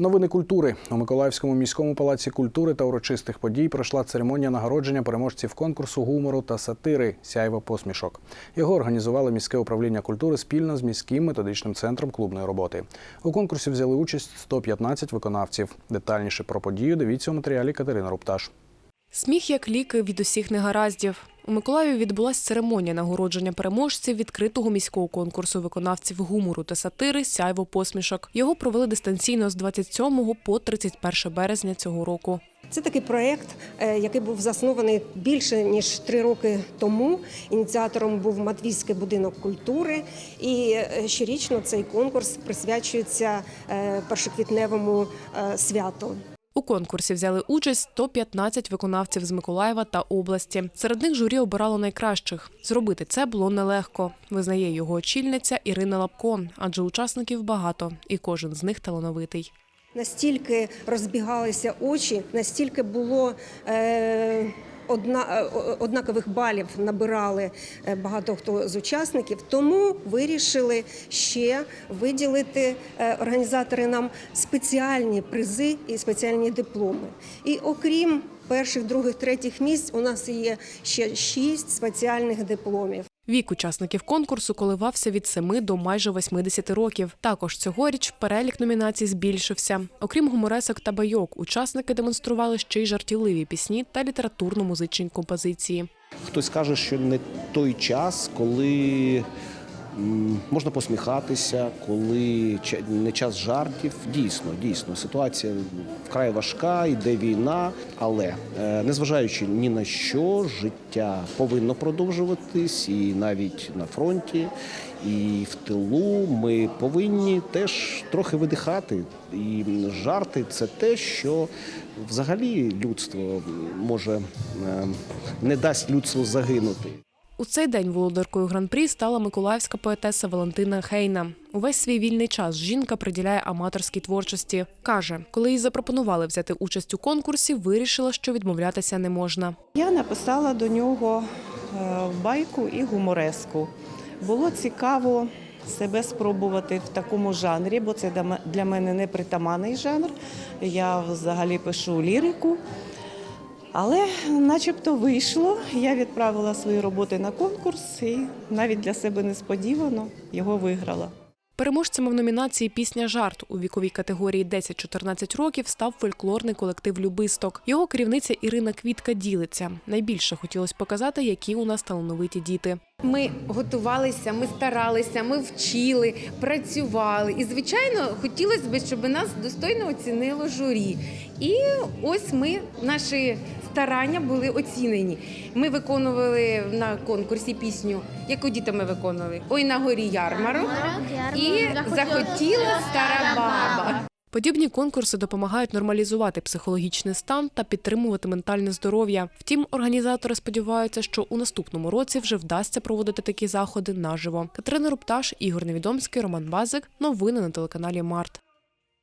Новини культури у Миколаївському міському палаці культури та урочистих подій пройшла церемонія нагородження переможців конкурсу гумору та сатири Сяйво посмішок. Його організували міське управління культури спільно з міським методичним центром клубної роботи. У конкурсі взяли участь 115 виконавців. Детальніше про подію дивіться у матеріалі Катерина Рупташ. Сміх як ліки від усіх негараздів. У Миколаєві відбулась церемонія нагородження переможців відкритого міського конкурсу виконавців гумору та сатири Сяйво посмішок. Його провели дистанційно з 27 по 31 березня цього року. Це такий проєкт, е, який був заснований більше ніж три роки тому. Ініціатором був Матвійський будинок культури. І е, щорічно цей конкурс присвячується е, першоквітневому святу. У конкурсі взяли участь 115 виконавців з Миколаєва та області. Серед них журі обирало найкращих. Зробити це було нелегко, визнає його очільниця Ірина Лапко, адже учасників багато, і кожен з них талановитий. Настільки розбігалися очі, настільки було. Е, Одна е, однакових балів набирали е, багато хто з учасників, тому вирішили ще виділити е, організатори нам спеціальні призи і спеціальні дипломи. І окрім перших, других, третіх місць, у нас є ще шість спеціальних дипломів. Вік учасників конкурсу коливався від 7 до майже 80 років. Також цьогоріч перелік номінацій збільшився. Окрім гуморесок та байок, учасники демонстрували ще й жартівливі пісні та літературно-музичні композиції. Хтось каже, що не той час, коли можна посміхатися, коли не час жартів. Дійсно, дійсно, ситуація вкрай важка, йде війна, але е, незважаючи ні на що, життя повинно продовжуватись, і навіть на фронті, і в тилу ми повинні теж трохи видихати. І жарти це те, що взагалі людство може е, не дасть людству загинути. У цей день володаркою гран-прі стала миколаївська поетеса Валентина Хейна. Увесь свій вільний час жінка приділяє аматорській творчості. Каже, коли їй запропонували взяти участь у конкурсі, вирішила, що відмовлятися не можна. Я написала до нього е, байку і гумореску. Було цікаво себе спробувати в такому жанрі, бо це для ме- для мене непритаманний жанр. Я взагалі пишу лірику. Але начебто вийшло. Я відправила свої роботи на конкурс і навіть для себе несподівано його виграла. Переможцями в номінації Пісня жарт у віковій категорії 10-14 років став фольклорний колектив Любисток. Його керівниця Ірина Квітка ділиться. Найбільше хотілося показати, які у нас талановиті діти. Ми готувалися, ми старалися, ми вчили, працювали. І, звичайно, хотілося б, щоб нас достойно оцінило журі. І ось ми, наші старання були оцінені. Ми виконували на конкурсі пісню, яку діти ми виконували? Ой, на горі ярмарок. І захотіла стара баба. Подібні конкурси допомагають нормалізувати психологічний стан та підтримувати ментальне здоров'я. Втім, організатори сподіваються, що у наступному році вже вдасться проводити такі заходи наживо. Катерина Рупташ, Ігор Невідомський, Роман Базик. Новини на телеканалі Март.